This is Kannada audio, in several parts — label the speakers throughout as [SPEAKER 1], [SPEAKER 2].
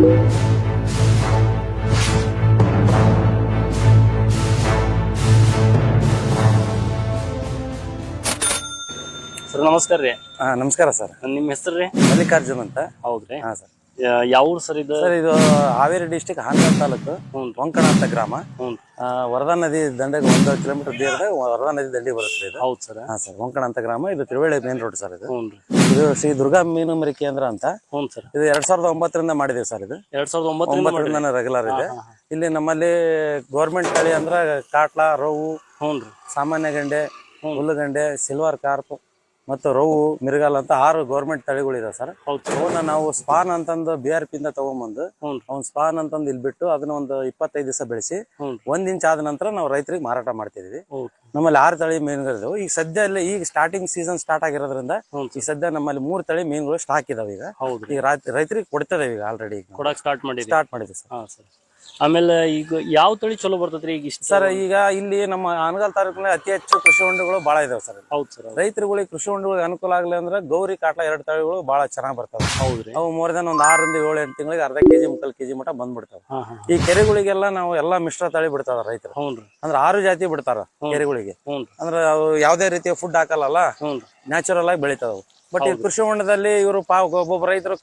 [SPEAKER 1] ಸರ್ ನಮಸ್ಕಾರ ರೀ.
[SPEAKER 2] ಹಾ ನಮಸ್ಕಾರ ಸರ್.
[SPEAKER 1] ನಿಮ್ಮ ಹೆಸರು ರೀ?
[SPEAKER 2] ಮಲ್ಲಿಕಾರ್ಜುನ್ ಅಂತ.
[SPEAKER 1] ಹೌದ್ರಿ.
[SPEAKER 2] ಹಾ ಸರ್.
[SPEAKER 1] ಯಾವ ಊರು ಸರ್ ಇದು?
[SPEAKER 2] ಸರ್ ಇದು ಹಾವೇರಿ ಡಿಸ್ಟಿಕ್ ಹಾನಗಲ್ ತಾಲೂಕು. ಕೊಂಕಣ ಅಂತ ಗ್ರಾಮ. ವರದಾ ನದಿ ದಂಡೆಗೆ ಒಂದು ಕಿಲೋಮೀಟರ್ ದೂರದಾಗ ವರದಾ ನದಿ ದಂಡಿ ಬರುತ್ತೆ ಇದು.
[SPEAKER 1] ಹೌದು ಸರ್.
[SPEAKER 2] ಹಾ ಸರ್ ಕೊಂಕಣ ಅಂತ ಗ್ರಾಮ. ಇದು ತಿರುವಳ್ಳಿ ಮೇನ್ ರೋಡ್ ಸರ್ ಇದು. ಇದು ಶ್ರೀ ದುರ್ಗಾ ಮೀನು ಮರಿ ಕೇಂದ್ರ ಅಂತ.
[SPEAKER 1] ಹ್ಞೂ ಸರ್.
[SPEAKER 2] ಇದು ಎರಡ್ ಸಾವಿರದ ಒಂಬತ್ತರಿಂದ ಮಾಡಿದೀವಿ ಸರ್ ಇದು.
[SPEAKER 1] ಎರಡ್ ಸಾವಿರದ ಒಂಬತ್ತರಿಂದ
[SPEAKER 2] ರೆಗ್ಯುಲರ್ ಇದೆ. ಇಲ್ಲಿ ನಮ್ಮಲ್ಲಿ ಗೌರ್ಮೆಂಟ್ ತಳಿ ಅಂದ್ರೆ ಕಾಟ್ಲಾ ರೋವು
[SPEAKER 1] ಹ್ಞೂ
[SPEAKER 2] ಸಾಮಾನ್ಯ ಗಂಡೆ ಹುಲ್ಲುಗಂಡೆ ಸಿಲ್ವರ್ ಕಾರ್ಪ್ ಮತ್ತು ರೋವು ಮಿರ್ಗಾಲ್ ಅಂತ ಆರು ಗೌರ್ಮೆಂಟ್ ತಳಿಗಳಿದಾವೆ ಸರ್. ಅವನ್ನ ನಾವು ಸ್ಪಾನ್ ಅಂತಂದು ಬಿ ಆರ್ ಪಿ ಇಂದ ತಗೊಂಬಂದು
[SPEAKER 1] ರೀ.
[SPEAKER 2] ಅವ್ನ ಸ್ಪಾನ್ ಅಂತಂದು ಇಲ್ಲಿ ಬಿಟ್ಟು ಅದನ್ನ ಒಂದು ಇಪ್ಪತ್ತೈದು ದಿವಸ ಬೆಳೆಸಿ ಒಂದ್ ಇಂಚ್ ಆದ ನಂತರ ನಾವು ರೈತರಿಗೆ ಮಾರಾಟ ಮಾಡ್ತಿದ್ವಿ ನಮ್ಮಲ್ಲಿ ಆರು ತಳಿ ಮೀನುಗಳಿದಾವೆ. ಈಗ ಸದ್ಯ ಇಲ್ಲಿ ಈಗ ಸ್ಟಾರ್ಟಿಂಗ್ ಸೀಸನ್ ಸ್ಟಾರ್ಟ್ ಆಗಿರೋದ್ರಿಂದ
[SPEAKER 1] ಈ
[SPEAKER 2] ಈಗ ಸದ್ಯ ನಮ್ಮಲ್ಲಿ ಮೂರು ತಳಿ ಮೀನುಗಳು ಸ್ಟಾಕ್ ಇದಾವೆ ಈಗ.
[SPEAKER 1] ರೀ.
[SPEAKER 2] ಈಗ ರೈತರಿಗೆ ಕೊಡ್ತಾರೆ ಈಗ ಆಲ್ರೆಡಿ
[SPEAKER 1] ಸ್ಟಾರ್ಟ್ ಮಾಡಿರಿ
[SPEAKER 2] ಸ್ಟಾರ್ಟ್ ಮಾಡಿದ್ವಿ ಸರ್.
[SPEAKER 1] ಆಮೇಲೆ ಈಗ ಯಾವ ತಳಿ ಚಲೋ ಬರ್ತೈತ್ರಿ ಈಗ ಇಷ್ಟ?
[SPEAKER 2] ಸರ್ ಈಗ ಇಲ್ಲಿ ನಮ್ಮ ಅನಗಲ್ ತಾಲೂಕಿನಲ್ಲಿ ಅತಿ ಹೆಚ್ಚು ಕೃಷಿ ಹೊಂಡಗಳು ಬಹಳ ಇದಾವೆ ಸರ್.
[SPEAKER 1] ಹೌದು ಸರ್
[SPEAKER 2] ರೈತರುಗಳಿಗೆ ಕೃಷಿ ಹೊಂಡಗಳಿಗೆ ಅನುಕೂಲ ಆಗಲಿ ಅಂದ್ರೆ ಗೌರಿ ಕಾಟ್ಲ ಎರಡು ತಳಿಗಳು ಬಹಳ ಚೆನ್ನಾಗಿ ಬರ್ತವೆ.
[SPEAKER 1] ಹೌದ್ರಿ
[SPEAKER 2] ಅವು ಮೋರ್ ದನ್ ಒಂದ್ ಆರರಿಂದ ಏಳು ಎಂಟು ತಿಂಗಳಿಗೆ ಅರ್ಧ ಕೆಜಿ ಮುಕ್ಕಾಲ್ ಕೆಜಿ ಮಟ್ಟ ಬಂದ್ಬಿಡ್ತಾವೆ. ಈ ಕೆರೆಗಳಿಗೆಲ್ಲ ನಾವು ಎಲ್ಲಾ ಮಿಶ್ರ ತಳಿ ಬಿಡ್ತಾವ ರೈತರು. ಅಂದ್ರೆ ಆರು ಜಾತಿ ಬಿಡ್ತಾರ ಕೆರೆಗಳಿಗೆ. ಅಂದ್ರೆ ಅವು ಯಾವ್ದೇ ರೀತಿಯ ಫುಡ್ ಹಾಕಲ್ಲಲ್ಲ
[SPEAKER 1] ಹ್ಞೂ
[SPEAKER 2] ನ್ಯಾಚುರಲ್ ಆಗಿ ಬೆಳಿತಾವ ಬಟ್ ಈ ಕೃಷಿ ಹೊಂಡದಲ್ಲಿ ಇವರು ಪಾ ಒಬ್ಬೊಬ್ಬ ರೈತರು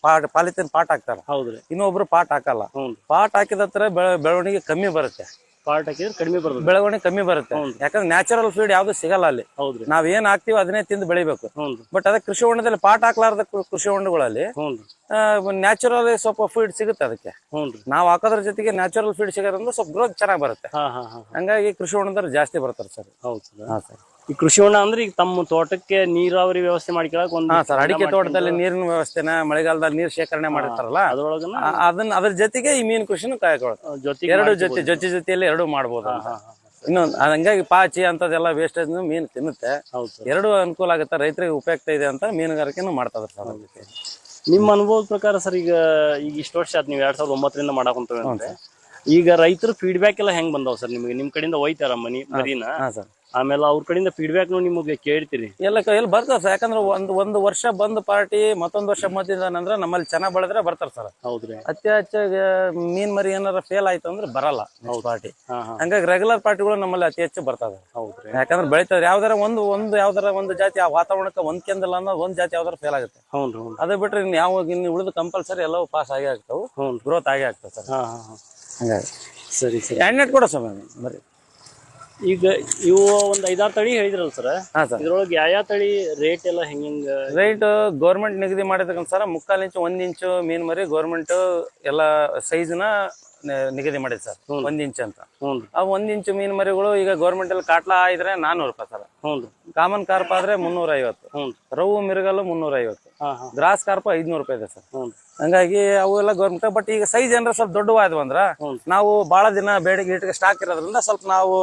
[SPEAKER 2] ಪಾಟ್ ಪಾಲಿಥಿನ್ ಪಾಟ್ ಹಾಕ್ತಾರ.
[SPEAKER 1] ಹೌದ್ರಿ.
[SPEAKER 2] ಇನ್ನೊಬ್ರು ಪಾಟ್ ಹಾಕಲ್ಲ.
[SPEAKER 1] ಹ್ಞೂ
[SPEAKER 2] ಪಾಟ್ ಹಾಕಿದ ಹತ್ರ ಬೆಳ- ಬೆಳವಣಿಗೆ ಕಮ್ಮಿ ಬರುತ್ತೆ.
[SPEAKER 1] ಪಾರ್ಟ್ ಹಾಕಿದ್ರೆ ಕಡಿಮೆ ಬರ್ತದೆ.
[SPEAKER 2] ಬೆಳವಣಿಗೆ ಕಮ್ಮಿ ಬರುತ್ತೆ. ಯಾಕಂದ್ರೆ ನ್ಯಾಚುರಲ್ ಫೀಡ್ ಯಾವ್ದು ಸಿಗಲ್ಲ ಅಲ್ಲಿ. ನಾವ್ ಏನ್ ಹಾಕ್ತಿವಿ ಅದನ್ನೇ ತಿಂದು ಬೆಳಿಬೇಕು. ಬಟ್ ಅದಕ್ಕೆ ಕೃಷಿ ಹೊಂಡದಲ್ಲಿ ಪಾಟ್ ಹಾಕ್ಲಾರ್ದ ಕೃ- ಕೃಷಿ ಹೊಂಡಗಳಲ್ಲಿ
[SPEAKER 1] ಹ್ಞೂ
[SPEAKER 2] ನ್ಯಾಚುರಲ್ ಸ್ವಲ್ಪ ಫೀಡ್ ಸಿಗುತ್ತೆ ಅದಕ್ಕೆ.
[SPEAKER 1] ನಾವ್ ರೀ
[SPEAKER 2] ನಾವು ಹಾಕೋದ್ರ ಜೊತೆಗೆ ನ್ಯಾಚುರಲ್ ಫೀಡ್ ಸಿಗೋದ್ರಿಂದ ಸ್ವಲ್ಪ ಗ್ರೋತ್ ಚೆನ್ನಾಗಿ ಬರುತ್ತೆ.
[SPEAKER 1] ಹಾ ಹಾ ಹಾ
[SPEAKER 2] ಹಂಗಾಗಿ ಕೃಷಿ ಹೊಂಡದಲ್ಲಿ ಜಾಸ್ತಿ ಬರ್ತಾರೆ ಸರ್.
[SPEAKER 1] ಹೌದು ಸರ್
[SPEAKER 2] ಹಾ ಸರ್.
[SPEAKER 1] ಈ ಕೃಷಿ ಹೊಂಡ ಅಂದ್ರೆ ಈಗ ತಮ್ಮ ತೋಟಕ್ಕೆ ನೀರಾವರಿ ವ್ಯವಸ್ಥೆ ಮಾಡ್ಕೊಳಕ್ ಒಂದು
[SPEAKER 2] ಹಾ ಸರ್ ಅಡಿಕೆ ತೋಟದಲ್ಲಿ ನೀರಿನ ವ್ಯವಸ್ಥೆನ ಮಳೆಗಾಲದಲ್ಲಿ ನೀರ್ ಶೇಖರಣೆ ಮಾಡಿರ್ತಾರಲ್ಲ
[SPEAKER 1] ಅದ್ರೊಳಗನ
[SPEAKER 2] ಆ- ಅದನ್ನ ಅದ್ರ ಜೊತೆಗೆ ಈ ಮೀನ್ ಕೃಷಿನೂ ಕಾಯ್ಕೊಳ್ತಾರೆ
[SPEAKER 1] ಜೊತೆ
[SPEAKER 2] ಎರಡು ಜೊತೆ ಜೊತೆ ಜೊತೆಯಲ್ಲಿ ಎರಡು ಮಾಡ್ಬೋದು ಅಂತ. ಇನ್ನೊಂದು ಹಂಗಾಗಿ ಪಾಚಿ ಅಂತದೆಲ್ಲ ವೇಸ್ಟೇಜ್ ಮೀನು ತಿನ್ನುತ್ತೆ.
[SPEAKER 1] ಹೌದು
[SPEAKER 2] ಎರಡು ಅನುಕೂಲ ಆಗುತ್ತೆ ರೈತರಿಗೆ ಉಪಯುಕ್ತ ಇದೆ ಅಂತ ಮೀನುಗಾರಿಕೆನೂ ಮಾಡ್ತಾ ಸರ್
[SPEAKER 1] ನಿಮ್ಮ ಅನುಭವದ ಪ್ರಕಾರ ಸರ್ ಈಗ ಈಗ ಇಷ್ಟು ವರ್ಷ ಆಯ್ತು ನೀವು ಎರಡ್ ಸಾವಿರದ ಒಂಬತ್ತರಿಂದ ಮಾಡಾಕೊಂತೇವೆ ಅಂದ್ರೆ ಈಗ ರೈತರ ಫೀಡ್ಬ್ಯಾಕ್ ಎಲ್ಲ ಹೆಂಗ್ ಬಂದಾವ್ ಸರ್ ನಿಮಗೆ? ನಿಮ್ ಕಡೆಯಿಂದ ಒಯ್ತಾರ ಮನಿ ಮರಿನ?
[SPEAKER 2] ಹಾ ಸರ್.
[SPEAKER 1] ಆಮೇಲೆ ಅವ್ರ ಕಡೆಯಿಂದ ಫೀಡ್ಬ್ಯಾಕ್ ನಿಮಗೆ ಕೇಳ್ತೀರಿ.
[SPEAKER 2] ಎಲ್ಲ ಎಲ್ಲಿ ಬರ್ತಾರೆ ಸರ್ ಯಾಕಂದ್ರೆ ಒಂದು ಒಂದು ವರ್ಷ ಬಂದ್ ಪಾರ್ಟಿ ಮತ್ತೊಂದು ವರ್ಷ ಮದ್ದಿದ್ದಾನಂದ್ರೆ ನಮ್ಮಲ್ಲಿ ಚೆನ್ನಾಗಿ ಬೆಳೆದ್ರೆ ಬರ್ತಾರೆ ಸರ್
[SPEAKER 1] ಹೌದ್ರಿ.
[SPEAKER 2] ಅತಿ ಹೆಚ್ಚಾಗಿ ಮೀನ್ ಮರಿ ಏನಾರ ಫೇಲ್ ಆಯ್ತು ಅಂದ್ರೆ ಬರಲ್ಲ ಪಾರ್ಟಿ ಹಂಗಾಗಿ ರೆಗ್ಯುಲರ್ ಪಾರ್ಟಿಗಳು ನಮ್ಮಲ್ಲಿ ಅತಿ ಹೆಚ್ಚು ಬರ್ತದೆ
[SPEAKER 1] ಹೌದ್ರಿ.
[SPEAKER 2] ಯಾಕಂದ್ರೆ ಬೆಳಿತಾರೆ ಯಾವ್ದಾರ ಒಂದು ಒಂದು ಯಾವ್ದಾರ ಒಂದು ಜಾತಿ ಆ ವಾತಾವರಣಕ್ಕೆ ಹೊಂದ್ಕೆಂದಿಲ್ಲ ಅನ್ನೋದು ಒಂದ್ ಜಾತಿ ಯಾವ್ದಾರ ಫೇಲ್ ಆಗುತ್ತೆ. ಅದೇ ಬಿಟ್ರೆ ಇನ್ ಯಾವ ಇನ್ನು ಉಳಿದು ಕಂಪಲ್ಸರಿ ಎಲ್ಲವೂ ಪಾಸ್ ಆಗೇ ಆಗ್ತಾವು. ಗ್ರೋತ್ ಆಗೇ ಆಗ್ತದೆ ಸರ್ ಹಂಗಾಗಿ.
[SPEAKER 1] ಸರಿ ಸರಿ.
[SPEAKER 2] ನೆಟ್ ಕೊಡೋ ಸರ್ ಬರೀ
[SPEAKER 1] ಈಗ ಇವು ಒಂದ್ ಐದಾರು ತಳಿ ಹೇಳಿದ್ರಲ್ಲ ಸರ್?
[SPEAKER 2] ಹಾ ಸರ್.
[SPEAKER 1] ಇದ್ರೊಳಗೆ ಯಾವ ಯಾವ ತಳಿ ರೇಟ್ ಎಲ್ಲ ಹೆಂಗ್
[SPEAKER 2] ರೇಟ್ ಗೌರ್ಮೆಂಟ್ ನಿಗದಿ ಮಾಡಿರ್ತಕ್ಕಂಥ ಸರ್ ಮುಕ್ಕಾಲು ಇಂಚು ಒಂದ್ ಇಂಚು ಮೀನ್ ಮರಿ ಗೌರ್ಮೆಂಟ್ ಎಲ್ಲ ಸೈಜ್ನ ನಿಗದಿ ಮಾಡಿದೆ ಸರ್. ಒಂದ್ ಇಂಚ್ ಅಂತ. ಆ ಒಂದ್ ಇಂಚು ಮೀನ್ ಮರಿಗಳು ಈಗ ಗೌರ್ಮೆಂಟ್ ಅಲ್ಲಿ ಕಾಟ್ಲಾ ಇದ್ರೆ ನಾನೂರು ರೂಪಾಯಿ ಸರ್. ಕಾಮನ್ ಕಾರ್ಪ್ ಆದ್ರೆ ಮುನ್ನೂರ ಐವತ್ತು ರವು ಮಿರ್ಗಲ್ಲು ಮುನ್ನೂರ ಐವತ್ತು ಗ್ರಾಸ್ ಕಾರ್ಪ್ ಐದ್ನೂರು ರೂಪಾಯಿ ಇದೆ ಸರ್.
[SPEAKER 1] ಹಂಗಾಗಿ ಅವು
[SPEAKER 2] ಹಂಗಾಗಿ ಅವೆಲ್ಲ ಗೌರ್ಮೆಂಟ್ ಬಟ್ ಈಗ ಸೈಜ್ ಏನಾರ ಸ್ವಲ್ಪ ದೊಡ್ಡವಾದ್ವು ಅಂದ್ರ ನಾವು ಬಹಳ ದಿನ ಬೇಡಿಕೆ ಇಟ್ಟಿಗೆ ಸ್ಟಾಕ್ ಇರೋದ್ರಿಂದ ಸ್ವಲ್ಪ ನಾವು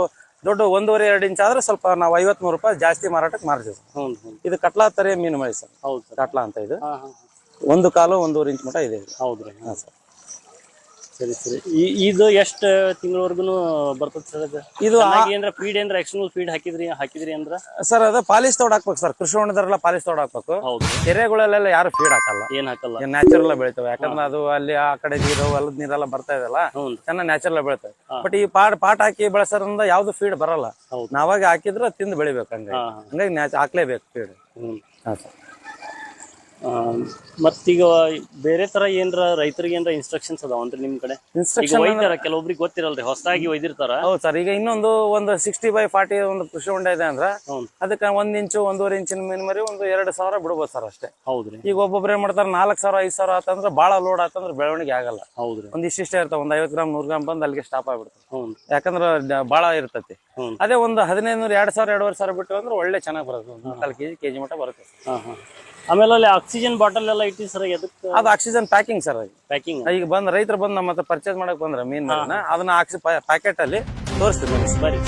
[SPEAKER 2] ದೊಡ್ಡ ಒಂದೂವರೆ ಎರಡು ಇಂಚ್ ಆದ್ರೆ ಸ್ವಲ್ಪ ನಾವು ಐವತ್ ಮೂರು ರೂಪಾಯಿ ಜಾಸ್ತಿ ಮಾರಾಟಕ್ಕೆ ಮಾರ್ತೀವಿ ಸರ್
[SPEAKER 1] ಹ್ಞೂ ಹ್ಞೂ
[SPEAKER 2] ಇದು ಕಟ್ಲಾ ತರಿ ಮೀನು ಮಳಿ ಸರ್
[SPEAKER 1] ಹೌದು ಸರ್.
[SPEAKER 2] ಕಟ್ಲಾ ಅಂತ ಇದು. ಒಂದು ಕಾಲು ಒಂದೂವರೆ ಇಂಚ್ ಮಟ ಇದೆ ಹೌದು
[SPEAKER 1] ಹೌದ್ರಿ
[SPEAKER 2] ಹಾಂ ಸರ್.
[SPEAKER 1] ಸರಿ ಸರಿ. ಈ- ಇದು ಎಷ್ಟು ತಿಂಗಳವರೆಗೂ ಬರ್ತದೆ ಸರ್ ಅದು?
[SPEAKER 2] ಇದು ಆ-
[SPEAKER 1] ಚೆನ್ನಾಗಿ ಏನ್ರ ಫೀಡ್ ಏನ್ರ ಎಕ್ಸ್ಟರ್ನಲ್ ಫೀಡ್ ಹಾಕಿದ್ರಿ ಹಾಕಿದ್ರಿ ಅಂದ್ರ?
[SPEAKER 2] ಸರ್ ಅದು ಪಾಲಿಸ್ ತೋಡ್ ಹಾಕ್ಬೇಕು ಸರ್. ಕೃಷಿ ಹೊಂಡದರೆಲ್ಲ ಪಾಲಿಸ್ ತೋಡ್ ಹಾಕ್ಬೇಕು.
[SPEAKER 1] ಹೌದು.
[SPEAKER 2] ಕೆರೆಗಳಲ್ಲೆಲ್ಲ ಯಾರು ಫೀಡ್ ಹಾಕಲ್ಲ.
[SPEAKER 1] ಏನ್ ಹಾಕಲ್ಲ?
[SPEAKER 2] ನ್ಯಾಚುರಲ್ ಬೆಳಿತವೆ. ಯಾಕಂದ್ರೆ ಅದು ಅಲ್ಲಿ ಆ ಕಡೆ ನೀರು ಹೊಲದ ನೀರೆಲ್ಲ ಬರ್ತಾ ಇದೆಲ್ಲ
[SPEAKER 1] ಹ್ಞೂ
[SPEAKER 2] ಚೆನ್ನಾಗಿ ನ್ಯಾಚುರಲ್ ಬೆಳಿತವೆ. ಬಟ್ ಈ ಪಾಟ್ ಪಾಟ್ ಹಾಕಿ ಬೆಳೆಸೋದ್ರಿಂದ ಯಾವ್ದು ಫೀಡ್ ಬರಲ್ಲ.
[SPEAKER 1] ಹೌದು.
[SPEAKER 2] ನಾವಾಗ ಹಾಕಿದ್ರೆ ತಿಂದು ಬೆಳಿಬೇಕು ಹಂಗಾಗಿ.
[SPEAKER 1] ಹಾ,
[SPEAKER 2] ಹಂಗಾಗಿ ನ್ಯಾಚ್ ಹಾಕ್ಲೇಬೇಕು ಫೀಡ್
[SPEAKER 1] ಹ್ಮ್.
[SPEAKER 2] ಹಾ ಸರ್.
[SPEAKER 1] ಮತ್ತೀಗ ಬೇರೆ ತರ ಏನ್ರ ರೈತರಿಗೆ ಏನ್ರ ಇನ್ಸ್ಟ್ರಕ್ಷನ್ಸ್ ಅಂದ್ರೆ ನಿಮ್ ಕಡೆ?
[SPEAKER 2] ಇನ್ಸ್ಟ್ರಕ್ಷನ್
[SPEAKER 1] ಕೆಲವೊಬ್ರಿಗೆ ಗೊತ್ತಿರಲ್ರಿ ಹೊಸದಾಗಿ ಒಯ್ದಿರ್ತಾರ.
[SPEAKER 2] ಹೌದ್ ಸರ್ ಈಗ ಇನ್ನೊಂದು ಒಂದು ಸಿಕ್ಸ್ಟಿ ಬೈ ಫಾರ್ಟಿ ಒಂದು ಕೃಷಿ ಹೊಂಡ ಇದೆ ಅಂದ್ರ ಅದಕ್ಕೆ ಒಂದ್ ಇಂಚು ಒಂದೂವರೆ ಇಂಚಿನ ಮೀನ್ ಮರಿ ಒಂದು ಎರಡು ಸಾವಿರ ಬಿಡ್ಬೋದು ಸರ್ ಅಷ್ಟೇ.
[SPEAKER 1] ಹೌದ್ರಿ.
[SPEAKER 2] ಈಗ ಒಬ್ಬೊಬ್ರು ಏನ್ ಮಾಡ್ತಾರ ನಾಲ್ಕು ಸಾವಿರ ಐದ್ ಸಾವಿರ ಆತಂದ್ರೆ ಬಾಳ ಲೋಡ್ ಆತಂದ್ರೆ ಬೆಳವಣಿಗೆ ಆಗಲ್ಲ.
[SPEAKER 1] ಹೌದ್ರಿ.
[SPEAKER 2] ಒಂದ್ ಇಷ್ಟಿಷ್ಟೇ ಇರ್ತಾವ ಒಂದ್ ಐವತ್ ಗ್ರಾಮ್ ನೂರ್ ಗ್ರಾಮ್ ಬಂದ್ ಅಲ್ಲಿಗೆ ಸ್ಟಾಪ್
[SPEAKER 1] ಆಗ್ಬಿಡ್ತಾರ
[SPEAKER 2] ಯಾಕಂದ್ರ ಬಾಳ ಇರ್ತತಿ. ಅದೇ ಒಂದು ಹದಿನೈದು ನೂರ ಎರಡ್ ಸಾವಿರ ಎರಡುವರೆ ಸಾವಿರ ಬಿಟ್ಟು ಅಂದ್ರೆ ಒಳ್ಳೆ ಚೆನ್ನಾಗಿ ಬರುತ್ತೆ ಒಂದು ಮುಕ್ಕಾಲು ಕೆಜಿ ಕೆಜಿ ಮಟ್ಟ ಬರುತ್ತೆ.
[SPEAKER 1] ಹಾ ಹಾ. ಆಮೇಲೆ ಅಲ್ಲಿ ಆಕ್ಸಿಜನ್ ಬಾಟಲ್ ಎಲ್ಲ ಇಟ್ಟಿ ಸರ್ ಎದಕ್ಕೆ
[SPEAKER 2] ಅದು ಆಕ್ಸಿಜನ್ ಪ್ಯಾಕಿಂಗ್ ಸರ್
[SPEAKER 1] ಪ್ಯಾಕಿಂಗ್
[SPEAKER 2] ಈಗ ಬಂದ್ ರೈತರು ಬಂದು ನಮ್ಮ ಹತ್ರ ಪರ್ಚೇಸ್ ಮಾಡಕ್ ಬಂದ್ರೆ ಮೀನ್ ಅದನ್ನ ಆಕ್ಸಿ ಪ್ಯಾಕೆಟ್ ಅಲ್ಲಿ ತೋರಿಸ್ತೀವಿ.
[SPEAKER 1] ಬರ್ರಿ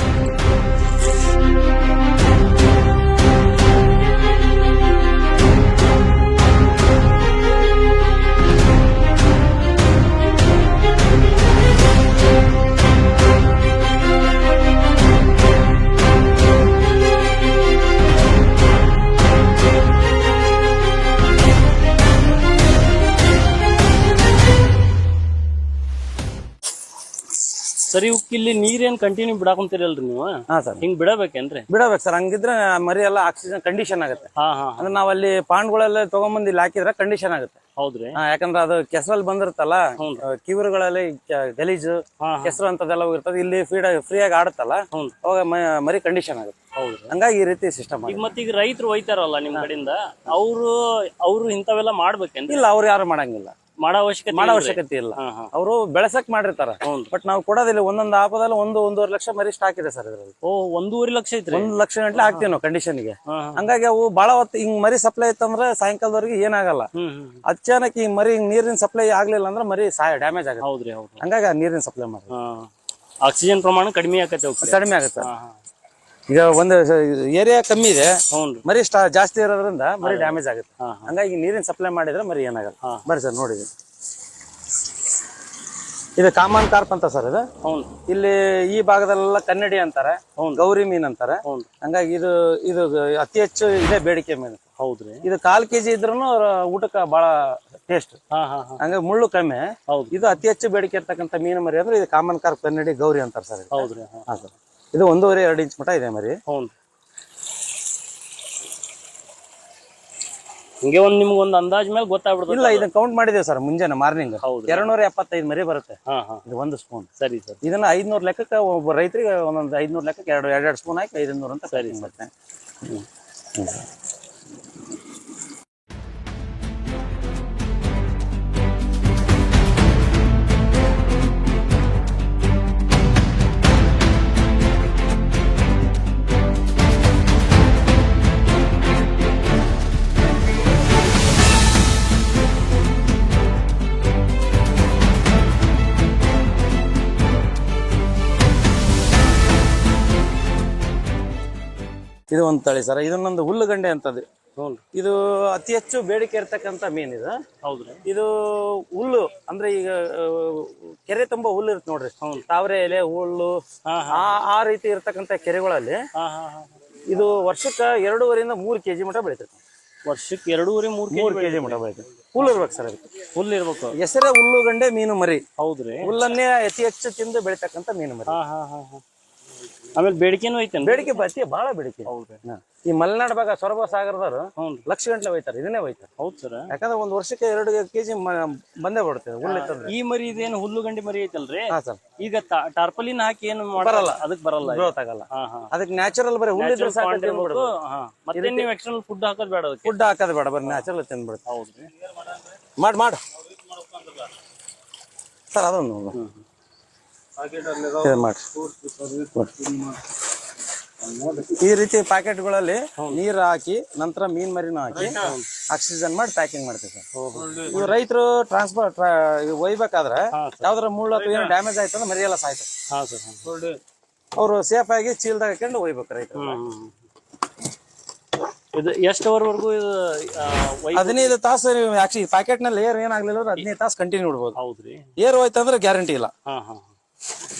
[SPEAKER 1] ಸರಿ ಇವಕ್ಕೆ ಇಲ್ಲಿ ನೀರೇನ್ ಕಂಟಿನ್ಯೂ ಬಿಡಾಕೊಂತೀರಲ್ರಿ ನೀವು?
[SPEAKER 2] ಹಾ ಸರ್.
[SPEAKER 1] ಹಿಂಗ್ ಬಿಡಬೇಕೇನ್ರಿ?
[SPEAKER 2] ಬಿಡಬೇಕು ಸರ್ ಹಂಗಿದ್ರೆ ಮರಿ ಎಲ್ಲ ಆಕ್ಸಿಜನ್ ಕಂಡೀಷನ್ ಆಗುತ್ತೆ.
[SPEAKER 1] ಹಾ ಹಾ
[SPEAKER 2] ಅಂದ್ರೆ ನಾವ್ ಅಲ್ಲಿ ಪಾಂಡ್ಗಳೆಲ್ಲ ತಗೊಂಬಂದು ಇಲ್ಲಿ ಹಾಕಿದ್ರೆ ಕಂಡೀಷನ್ ಆಗುತ್ತೆ.
[SPEAKER 1] ಹೌದ್ರಿ.
[SPEAKER 2] ಹಾ, ಯಾಕಂದ್ರೆ ಅದು ಕೆಸರಲ್ಲಿ ಬಂದಿರುತ್ತಲ್ಲ ಕಿವುರುಗಳಲ್ಲಿ ಕ- ಗಲೀಜು ಕೆಸರು ಅಂತದೆಲ್ಲ ಹೋಗಿರ್ತದೆ. ಇಲ್ಲಿ ಫ್ರೀ ಫ್ರೀ ಆಗಿ ಆಡುತ್ತಲ್ಲ. ಅವಾಗ ಮ- ಮರಿ ಕಂಡೀಷನ್ ಆಗುತ್ತೆ.
[SPEAKER 1] ಹೌದ್ರಿ.
[SPEAKER 2] ಹಂಗಾಗಿ ಈ ರೀತಿ ಸಿಸ್ಟಮ್
[SPEAKER 1] ಈಗ ಮತ್ತೆ ಈಗ ರೈತರು ಒಯ್ತಾರಲ್ಲ ನಿಮ್ ಕಡೆಯಿಂದ ಅವ್ರು ಅವ್ರು ಇಂಥವೆಲ್ಲ ಮಾಡ್ಬೇಕೇನ್ರಿ?
[SPEAKER 2] ಇಲ್ಲ ಅವ್ರು ಯಾರು ಮಾಡಂಗಿಲ್ಲ.
[SPEAKER 1] ಮಾಡೋ ಅವಶ್ಯಕತೆ
[SPEAKER 2] ಮಾಡೋ ಅವಶ್ಯಕತೆ ಇಲ್ಲ. ಅವರು ಬೆಳೆಸಕ್ ಮಾಡಿರ್ತಾರ. ಬಟ್ ನಾವು ಕೊಡೋದಿಲ್ಲ. ಒಂದೊಂದು ಆಪದಲ್ಲಿ ಒಂದು ಒಂದೂವರೆ ಲಕ್ಷ ಮರಿ ಸ್ಟಾಕ್ ಇದೆ ಸರ್ ಇದ್ರಲ್ಲಿ.
[SPEAKER 1] ಓ ಒಂದೂವರೆ ಲಕ್ಷ ಐತ್ರಿ?
[SPEAKER 2] ಒಂದ್ ಲಕ್ಷ ಗಂಟ್ಲೆ ಹಾಕ್ತೀವಿ ನಾವು
[SPEAKER 1] ಹಾ
[SPEAKER 2] ಹಂಗಾಗಿ ಅವು ಬಹಳ ಹೊತ್ತು ಹಿಂಗ್ ಮರಿ ಸಪ್ಲೈ ಇತ್ತಂದ್ರೆ ಸಾಯಂಕಾಲದವರೆಗೆ ಏನಾಗಲ್ಲ. ಅಚಾನಕ್ ಈ ಮರಿ ಹಿಂಗ್ ನೀರಿನ ಸಪ್ಲೈ ಆಗ್ಲಿಲ್ಲ ಅಂದ್ರೆ ಮರಿ ಸಾಯ ಡ್ಯಾಮೇಜ್ ಆಗುತ್ತೆ.
[SPEAKER 1] ಹೌದ್ರಿ ಹೌದು.
[SPEAKER 2] ಹಂಗಾಗಿ ಆ ನೀರಿನ ಸಪ್ಲೈ ಮಾಡಿ
[SPEAKER 1] ಆಕ್ಸಿಜನ್ ಪ್ರಮಾಣ ಕಡಿಮೆ ಆಗತ್ತೆ
[SPEAKER 2] ಕಡಿಮೆ ಆಗುತ್ತೆ. ಈಗ ಒಂದು ಏರಿಯಾ ಕಮ್ಮಿ ಇದೆ. ಮರಿ ಸ್ಟಾ ಜಾಸ್ತಿ ಇರೋದ್ರಿಂದ ಮರಿ ಡ್ಯಾಮೇಜ್ ಆಗುತ್ತೆ. ಹಂಗಾಗಿ ನೀರಿನ ಸಪ್ಲೈ ಮಾಡಿದ್ರೆ ಮರಿ ಏನಾಗಲ್ಲ. ಬರ್ರಿ ಸರ್ ನೋಡಿ. ಇದು. ಕಾಮನ್ ಕಾರ್ಪ್ ಅಂತ ಸರ್ ಇದು?
[SPEAKER 1] ಹೌದು
[SPEAKER 2] ಇಲ್ಲಿ ಈ ಭಾಗದಲ್ಲೆಲ್ಲ ಕನ್ನಡಿ ಅಂತಾರೆ ಗೌರಿ ಮೀನ್ ಅಂತಾರೆ. ಹಂಗಾಗಿ ಇದು ಇದು ಅತಿ ಹೆಚ್ಚು ಇದೇ ಬೇಡಿಕೆ ಮೀನು.
[SPEAKER 1] ಹೌದ್ರಿ.
[SPEAKER 2] ಇದು ಕಾಲ್ ಕೆಜಿ ಇದ್ರೂ ಊಟಕ್ಕೆ ಬಹಳ ಟೇಸ್ಟ್
[SPEAKER 1] ಹಾ ಹಾ ಹಾ.
[SPEAKER 2] ಹಂಗಾಗಿ ಮುಳ್ಳು ಕಮ್ಮಿ.
[SPEAKER 1] ಹೌದು.
[SPEAKER 2] ಇದು ಅತಿ ಹೆಚ್ಚು ಬೇಡಿಕೆ ಇರ್ತಕ್ಕಂಥ ಮೀನು ಮರಿ ಅಂದ್ರೆ ಇದು ಕಾಮನ್ ಕಾರ್ಪ್ ಕನ್ನಡಿ ಗೌರಿ ಅಂತಾರೆ ಸರ್.
[SPEAKER 1] ಹೌದ್ರಿ ಹಾ
[SPEAKER 2] ಸರ್. ಇದು ಒಂದೂವರೆ ಎರಡು ಇಂಚ್ ಮಟ ಇದೆ ಮರಿ.
[SPEAKER 1] ಹೌದು. ಹಿಂಗೆ ಒಂದು ನಿಮ್ಗೆ ಒಂದು ಅಂದಾಜ್ ಮೇಲೆ ಗೊತ್ತಾಗ್ಬಿಡುತ್ತೆ
[SPEAKER 2] ಇಲ್ಲ ಇದನ್ನ ಕೌಂಟ್ ಮಾಡಿದೆ ಸರ್ ಮುಂಜಾನೆ ಮಾರ್ನಿಂಗ್.
[SPEAKER 1] ಹೌದು.
[SPEAKER 2] ಎರಡ್ನೂರ ಎಪ್ಪತ್ತೈದು ಮರಿ ಬರುತ್ತೆ.
[SPEAKER 1] ಹಾ ಹಾ.
[SPEAKER 2] ಇದು ಒಂದು ಸ್ಪೂನ್
[SPEAKER 1] ಸರಿ ಸರ್.
[SPEAKER 2] ಇದನ್ನ ಐದ್ನೂರು ಲೆಕ್ಕಕ್ಕೆ ಒಬ್ಬ ರೈತರಿಗೆ ಒಂದೊಂದು ಐದ್ನೂರು ಲೆಕ್ಕಕ್ಕೆ ಎರಡು ಎರಡೆರಡು ಸ್ಪೂನ್ ಹಾಕಿ ಐದುನೂರು ಅಂತ ಸರಿ ಮತ್ತೆ ಇದು ಒಂದು ತಳಿ ಸರ್. ಇದನ್ನೊಂದು ಹುಲ್ಲುಗಂಡೆ ಅಂತದ್ದು
[SPEAKER 1] ಹೌನ್ರಿ
[SPEAKER 2] ಇದು ಅತಿ ಹೆಚ್ಚು ಬೇಡಿಕೆ ಇರ್ತಕ್ಕಂಥ ಮೀನ್ ಇದು.
[SPEAKER 1] ಹೌದ್ರಿ
[SPEAKER 2] ಇದು ಹುಲ್ಲು ಅಂದ್ರೆ ಈಗ ಕೆರೆ ತುಂಬಾ ಹುಲ್ಲು ಇರುತ್ತೆ ನೋಡ್ರಿ. ತಾವರೆ ಎಲೆ ಹುಲ್ಲು ಆ ಆ ರೀತಿ ಇರ್ತಕ್ಕಂಥ ಕೆರೆಗಳಲ್ಲಿ ಇದು ವರ್ಷಕ್ಕೆ ಎರಡೂವರೆಯಿಂದ ಮೂರು ಕೆಜಿ ಮಟ ಬೆಳಿತೈತೆ.
[SPEAKER 1] ವರ್ಷಕ್ಕೆ ಎರಡೂವರೆ ಮೂರ್
[SPEAKER 2] ಮೂರು
[SPEAKER 1] ಕೆಜಿ
[SPEAKER 2] ಕೆಜಿ ಮಟ ಬೆಳಿತೈತೆ. ಹುಲ್ಲು ಇರ್ಬೇಕು ಸರ್ ಅದಕ್ಕೆ.
[SPEAKER 1] ಹುಲ್ಲು ಇರ್ಬೇಕು.
[SPEAKER 2] ಹೆಸರೇ ಹುಲ್ಲುಗಂಡೆ ಮೀನು ಮರಿ.
[SPEAKER 1] ಹೌದ್ರಿ
[SPEAKER 2] ಹುಲ್ಲನ್ನೇ ಅತಿ ಹೆಚ್ಚು ತಿಂದು ಬೆಳಿತಕ್ಕಂಥ ಮೀನು ಮರಿ.
[SPEAKER 1] ಆಮೇಲೆ ಬೇಡಿಕೆನೂ ಐತೆ
[SPEAKER 2] ಬೇಡಿಕೆ ಅತಿ ಬಹಳ ಬೇಡಿಕೆ. ಹಾ. ಈ ಮಲೆನಾಡು ಭಾಗ ಸೊರಬ ಸಾಗರದವರು
[SPEAKER 1] ಹೌನ್ರಿ
[SPEAKER 2] ಲಕ್ಷ ಗಂಟೆ ಒಯ್ತಾರೆ ಇದನ್ನೇ ಒಯ್ತಾರೆ.
[SPEAKER 1] ಹೌದ್ ಸರ್.
[SPEAKER 2] ಯಾಕಂದ್ರೆ ಒಂದು ವರ್ಷಕ್ಕೆ ಎರಡು ಕೆಜಿ ಬಂದೇ ಬಿಡುತ್ತೆ ಹುಲ್ಲಿತ್ತಂದ್ರೆ
[SPEAKER 1] ಈ ಮರಿ ಇದೇನು ಹುಲ್ಲು ಗಂಡಿ ಮರಿ ಐತಲ್ರಿ?
[SPEAKER 2] ಹಾ ಸರ್.
[SPEAKER 1] ಈಗ ಟಾರ್ಪಲಿನ್ ಹಾಕಿ ಏನು ಬರಲ್ಲ. ಅದಕ್ಕೆ ಬರಲ್ಲ ಇದು.
[SPEAKER 2] ಗ್ರೋತ್ ಆಗಲ್ಲ.
[SPEAKER 1] ಹಾ ಹಾ.
[SPEAKER 2] ಅದಕ್ಕೆ ನ್ಯಾಚುರಲ್ ಬರೀ
[SPEAKER 1] ಹುಲ್ಲು
[SPEAKER 2] ಸಾಕು.
[SPEAKER 1] ಹಾ. ಮತ್ತೆ ನೀವು ಎಕ್ಸ್ಟರ್ನಲ್ ಫುಡ್ ಹಾಕೋದ್ ಬೇಡ ಅದಕ್ಕೆ.
[SPEAKER 2] ಫುಡ್ ಹಾಕೋದು ಬೇಡ ಬರೀ ನ್ಯಾಚುರಲ್ ತಿಂದ್ಬಿಡುತ್ತೆ
[SPEAKER 1] ಹೌದ್ರಿ.
[SPEAKER 2] ಮಾಡ್ ಮಾಡು. ಸರ್ ಅದೊಂದು ಮಾಡಿ ಈ ರೀತಿ ಪ್ಯಾಕೆಟ್ಗಳಲ್ಲಿ ನೀರು ಹಾಕಿ ನಂತರ ಮೀನ್ ಮರಿನ ಹಾಕಿ ಆಕ್ಸಿಜನ್ ಮಾಡಿ ಪ್ಯಾಕಿಂಗ್ ಮಾಡ್ತೀವಿ ಸರ್. ಇವು ರೈತರು ಟ್ರಾನ್ಸ್ಪೋರ್ಟ್ ಒಯ್ಬೇಕಾದ್ರೆ ಯಾವ್ದಾರ ಮುಳ್ಳು ಅಥವಾ ಏನು ಡ್ಯಾಮೇಜ್ ಆಯ್ತು ಅಂದ್ರೆ ಸಾಯ್ತ ಅವ್ರು ಸಾಯ್ತದೆ.
[SPEAKER 1] ಹಾ
[SPEAKER 2] ಅವರು ಸೇಫ್ ಆಗಿ ಚೀಲ್ದಾಗ ಹಾಕೊಂಡು ಒಯ್ಬೇಕು ರೈತರು.
[SPEAKER 1] ಇದು ಎಷ್ಟು ಅವರ್ವರೆಗೂ ಇದು
[SPEAKER 2] ಹದಿನೈದು ತಾಸು ಆಕ್ಚುಲಿ ಪ್ಯಾಕೆಟ್ನಲ್ಲಿ ಏರ್ ಏನಾಗ್ಲಿಲ್ಲ ಅಂದ್ರೆ ಹದಿನೈದು ತಾಸು ಕಂಟಿನ್ಯೂ ಇಡ್ಬೋದು.
[SPEAKER 1] ಹೌದ್ರಿ.
[SPEAKER 2] ಏರ್ ಹೋಯ್ತಂದ್ರೆ ಗ್ಯಾರಂಟಿ ಇಲ್ಲ.
[SPEAKER 1] ಹಾ ಹಾ. Thank you.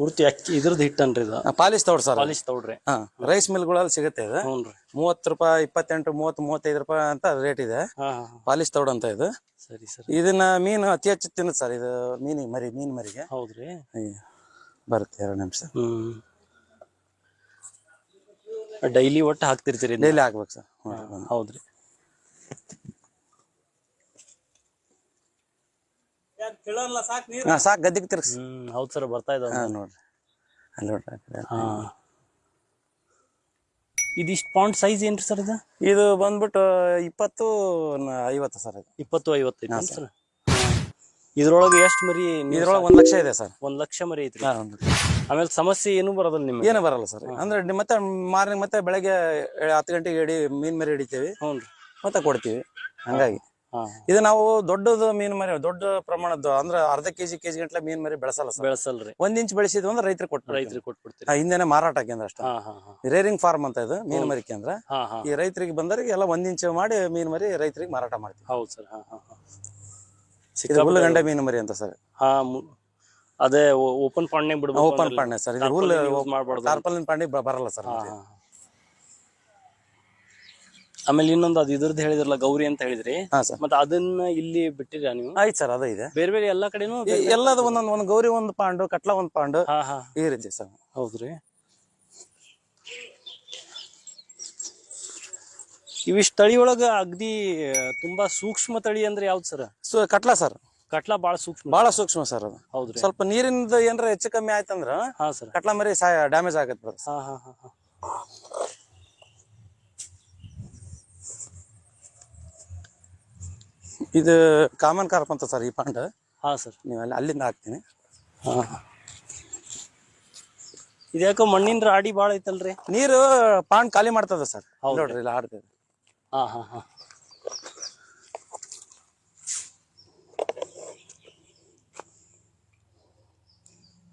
[SPEAKER 1] ಪೂರ್ತಿ ಅಕ್ಕಿ ಇದ್ರದ್ದು ಹಿಟ್ಟನ್ರಿ ಇದು.
[SPEAKER 2] ಪಾಲಿಸ್ ತಗೊಳ್ಳಿ ಸರ್.
[SPEAKER 1] ಪಾಲಿಶ್ ತೌಡ್ರಿ.
[SPEAKER 2] ಹಾ ರೈಸ್ ಮಿಲ್ಗಳಲ್ಲಿ ಸಿಗುತ್ತೆ ಇದು.
[SPEAKER 1] ಹ್ಞೂನ್ರಿ
[SPEAKER 2] ಮೂವತ್ತು ರೂಪಾಯಿ ಇಪ್ಪತ್ತೆಂಟು ಮೂವತ್ತು ಮೂವತ್ತೈದು ರೂಪಾಯಿ ಅಂತ ರೇಟ್ ಇದೆ.
[SPEAKER 1] ಹಾ ಹಾ
[SPEAKER 2] ಪಾಲಿಸ್ ತೌಡ್ ಅಂತ ಇದು.
[SPEAKER 1] ಸರಿ ಸರ್.
[SPEAKER 2] ಇದನ್ನ ಮೀನು ಅತಿ ಹೆಚ್ಚು ತಿನ್ನುತ್ತೆ ಸರ್ ಇದು ಮೀನಿ ಮರಿ ಮೀನ್ ಮರಿಗೆ.
[SPEAKER 1] ಹೌದ್ರಿ.
[SPEAKER 2] ಬರುತ್ತೆ ಎರಡು ನಿಮಿಷ.
[SPEAKER 1] ಹ್ಮ್ ಡೈಲಿ ಒಟ್ಟು ಹಾಕ್ತಿರ್ತೀರಿ?
[SPEAKER 2] ಡೈಲಿ ಹಾಕ್ಬೇಕು ಸರ್.
[SPEAKER 1] ಹೌದ್ರಿ.
[SPEAKER 2] ಹಾ ಸಾಕು ಗದ್ದಿಗೆ ತಿರ್ಗಿಸಿ.
[SPEAKER 1] ಹ್ಮ್ ಹೌದ್ ಸರ್ ಬರ್ತಾ ಇದಾವ
[SPEAKER 2] ಹಾ ನೋಡ್ರಿ. ಅಲ್ಲಿ ನೋಡ್ರಿ ಆ ಕಡೆ.
[SPEAKER 1] ಹಾ. ಇದಿಷ್ಟು ಪಾಯಿಂಟ್ ಸೈಜ್ ಏನ್ರಿ ಸರ್ ಇದು?
[SPEAKER 2] ಇದು ಬಂದ್ಬಿಟ್ಟು ಇಪ್ಪತ್ತು ನ- ಐವತ್ತು ಸರ್ ಇದು.
[SPEAKER 1] ಇಪ್ಪತ್ತು ಐವತ್ತು ಸರ್? ಇದ್ರೊಳಗೆ ಎಷ್ಟು ಮರಿ
[SPEAKER 2] ಇದ್ರೊಳಗೆ ಒಂದ್ ಲಕ್ಷ ಇದೆ ಸರ್.
[SPEAKER 1] ಒಂದ್ ಲಕ್ಷ ಮರಿ ಐತ್ರಿ.
[SPEAKER 2] ಹಾ, ಒಂದು ಲಕ್ಷ.
[SPEAKER 1] ಆಮೇಲೆ ಸಮಸ್ಯೆ ಏನು ಬರೋದಿಲ್ಲ ನಿಮ್ಗೆ?
[SPEAKER 2] ಏನು ಬರಲ್ಲ ಸರ್. ಅಂದ್ರೆ ಡಿ- ಮತ್ತೆ ಮಾರ್ನಿಂಗ್ ಮತ್ತೆ ಬೆಳಗ್ಗೆ ಏ- ಹತ್ತು ಗಂಟೆಗೆ ಹಿಡಿ ಮೀನ್ ಮರಿ ಹ್ಞೂ
[SPEAKER 1] ರೀ
[SPEAKER 2] ಮತ್ತೆ ಕೊಡ್ತೀವಿ. ಹಂಗಾಗಿ. ಇದು ನಾವು ದೊಡ್ಡದು ಮೀನ್ ಮರಿ ದೊಡ್ಡ ಪ್ರಮಾಣದ ಅಂದ್ರೆ ಅರ್ಧ ಕೆಜಿ ಕೆಜಿ ಗಂಟ್ಲೆ ಮೀನ್ ಮರಿ ಬೆಳೆಸಲ್ಲ ಸರ್.
[SPEAKER 1] ಬೆಳೆಸಲ್ರಿ.
[SPEAKER 2] ಒಂದ್ ಇಂಚ್ ಬೆಳೆಸಿದ್ವಿ ಅಂದ್ರೆ ರೈತರಿಗೆ ಕೊಟ್ಟು
[SPEAKER 1] ರೈತರಿಗೆ ಕೊಟ್ಬಿಡ್ತೀವಿ
[SPEAKER 2] ಹಿಂದೆನೆ ಮಾರಾಟ ಕೇಂದ್ರ ಅಷ್ಟೇ. ರೇರಿಂಗ್ ಫಾರ್ಮ್ ಅಂತ ಇದು ಮೀನ್ ಮರಿ ಕೇಂದ್ರ. ಈ ರೈತರಿಗೆ ಬಂದವರಿಗೆ ಎಲ್ಲ ಒಂದ್ ಇಂಚ್ ಮಾಡಿ ಮೀನ್ ಮರಿ ರೈತರಿಗೆ ಮಾರಾಟ ಮಾಡ್ತೀವಿ.
[SPEAKER 1] ಹೌದು ಸರ್
[SPEAKER 2] ಇದು ಹುಲ್ಲುಗಂಡೆ ಮೀನು ಮರಿ ಅಂತ ಸರ್.
[SPEAKER 1] ಅದೇ ಓಪನ್ ಪಾಂಡ್ನೆ ಬಿಡ್ಬೋದು
[SPEAKER 2] ಓಪನ್ ಪಾಂಡೆ ಸರ್ ಇದು ಹುಲ್ಲು
[SPEAKER 1] ಮಾಡಬಾರ್ದು
[SPEAKER 2] ಟಾರ್ಪಲಿನ್ ಪಾಂಡಿ ಬರಲ್ಲ ಸರ್
[SPEAKER 1] ಆಮೇಲೆ ಇನ್ನೊಂದು ಅದು ಇದ್ರದ್ದು ಹೇಳಿದ್ರಲ್ಲ ಗೌರಿ ಅಂತ ಹೇಳಿದ್ರಿ.
[SPEAKER 2] ಹಾ ಸರ್.
[SPEAKER 1] ಮತ್ತೆ ಅದನ್ನ ಇಲ್ಲಿ ಬಿಟ್ಟಿರ ನೀವು?
[SPEAKER 2] ಆಯ್ತು ಸರ್ ಅದ ಇದೆ.
[SPEAKER 1] ಬೇರೆ ಬೇರೆ ಎಲ್ಲಾ ಕಡೆನೂ
[SPEAKER 2] ಈ- ಎಲ್ಲದು ಒಂದೊಂದು ಒಂದು ಗೌರಿ ಒಂದು ಪಾಂಡು ಕಟ್ಲ ಒಂದು ಪಾಂಡು
[SPEAKER 1] ಹಾ ಹಾ.
[SPEAKER 2] ಈ ರೀತಿ ಸರ್.
[SPEAKER 1] ಹೌದ್ರಿ. ಇವಿಷ್ಟು ತಳಿ ಒಳಗ ಅಗ್ದಿ ತುಂಬಾ ಸೂಕ್ಷ್ಮ ತಳಿ ಅಂದ್ರೆ ಯಾವ್ದು sir?
[SPEAKER 2] So catla sir.
[SPEAKER 1] Catla ಬಾಳ ಸೂಕ್ಷ್ಮ.
[SPEAKER 2] ಬಹಳ ಸೂಕ್ಷ್ಮ ಸರ್ ಅದು.
[SPEAKER 1] ಹೌದ್ರಿ.
[SPEAKER 2] ಸ್ವಲ್ಪ ನೀರಿಂದ ಏನಾರ ಹೆಚ್ಚು ಕಮ್ಮಿ ಆಯ್ತಂದ್ರ
[SPEAKER 1] ಹಾ ಸರ್.
[SPEAKER 2] ಕಟ್ಲ ಮರಿ ಡ್ಯಾಮೇಜ್ ಆಗತ್ತೆ brother.
[SPEAKER 1] ಹಾ ಹಾ ಹಾ ಹಾ.
[SPEAKER 2] ಇದು ಕಾಮನ್ ಕಾರ್ಪ್ ಅಂತ ಸರ್ ಈ ಪಾಂಡ್
[SPEAKER 1] ಹಾ ಸರ್.
[SPEAKER 2] ನೀವು ಅಲ್ಲಿ ಅಲ್ಲಿಂದ ಹಾಕ್ತೀನಿ.
[SPEAKER 1] ಹಾ ಇದ್ಯಾಕೋ ಮಣ್ಣಿನ ರಾಡಿ ಬಾಳ ಐತಲ್ರಿ?
[SPEAKER 2] ನೀರು ಪಾಂಡ್ ಖಾಲಿ ಮಾಡ್ತದ ಸರ್. ನೋಡ್ರಿ ಇಲ್ಲ ಆಡ್ತದೆ.
[SPEAKER 1] ಹಾ ಹಾ ಹಾ.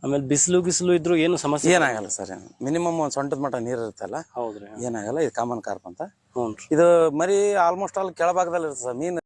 [SPEAKER 1] ಆಮೇಲೆ ಬಿಸಿಲು ಬಿಸಿಲು ಇದ್ರು ಏನು ಸಮಸ್ಯೆ
[SPEAKER 2] ಏನಾಗಲ್ಲ ಸರ್ ಮಿನಿಮಮ್ ಒಂದ್ ಸೊಂಟದ ಮಟ್ಟ ನೀರು ಇರುತ್ತಲ್ಲ?
[SPEAKER 1] ಹೌದ್ರಿ.
[SPEAKER 2] ಏನಾಗಲ್ಲ ಇದು ಕಾಮನ್ ಕಾರ್ಪ್ ಅಂತ.
[SPEAKER 1] ಹ್ಞೂ
[SPEAKER 2] ಇದು ಮರಿ ಆಲ್ಮೋಸ್ಟ್ ಆಲ್ ಕೆಳಭಾಗದಲ್ಲಿ ಇರ್ತದೆ ಸರ್ ಮೀನು.